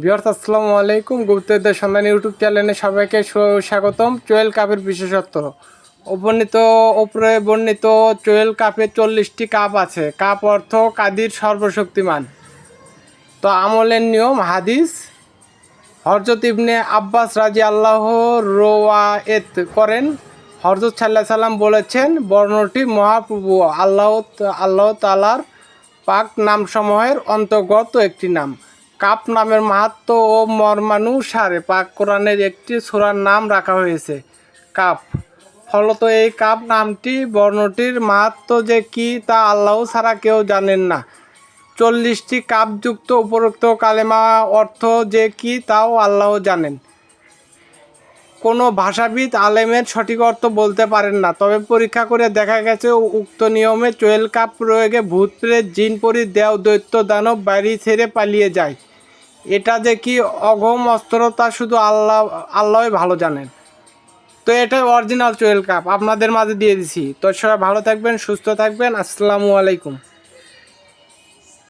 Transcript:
বিহার আসসালামু আলাইকুম। গুপ্তদের সন্ধান ইউটিউব চ্যানেলে সবাইকে স্বাগতম। চোয়েল কাপের বিশেষত্ব। উপনীত উপরে বর্ণিত চোয়েল কাপে চল্লিশটি কাপ আছে। কাপ অর্থ কাদির সর্বশক্তিমান। তো আমলের নিয়ম, হাদিস। হরজত ইবনে আব্বাস রাজি আল্লাহ রোয়ায়েত করেন। হরজত সাল্লাহ সাল্লাম বলেছেন, বর্ণটি মহাপ্রভু আল্লাহ আল্লাহ তালার পাক নামসমূহের অন্তর্গত একটি নাম। কাপ নামের মাহাত্ম ও মর্মানুসারে পাক কোরআনের একটি সূরার নাম রাখা হয়েছে। কাপ। ফলত এই কাপ নামটি বর্ণটির মাহাত্ম যে কি তা আল্লাহ ছাড়া কেউ জানেন না। চল্লিশটি কাপযুক্ত উপরোক্ত কালেমা অর্থ যে কি তাও আল্লাহ জানেন। কোনো ভাষাবিদ আলেমের সঠিক অর্থ বলতে পারেন না, তবে পরীক্ষা করে দেখা গেছে উক্ত নিয়মে চোয়েল কাপ প্রয়োগে ভূত প্রেত জিন পরি দেও দৈত্য, দানব, বাড়ি ছেড়ে পালিয়ে যায়। এটা যে কি অগম অস্ত্র তা শুধু আল্লাহ, আল্লাহই ভালো জানেন। তো এটা অরিজিনাল চোয়েল কাপ, আপনাদের মাঝে দিয়ে দিছি। তো সবাই ভালো থাকবেন, সুস্থ থাকবেন, আসসালামু আলাইকুম।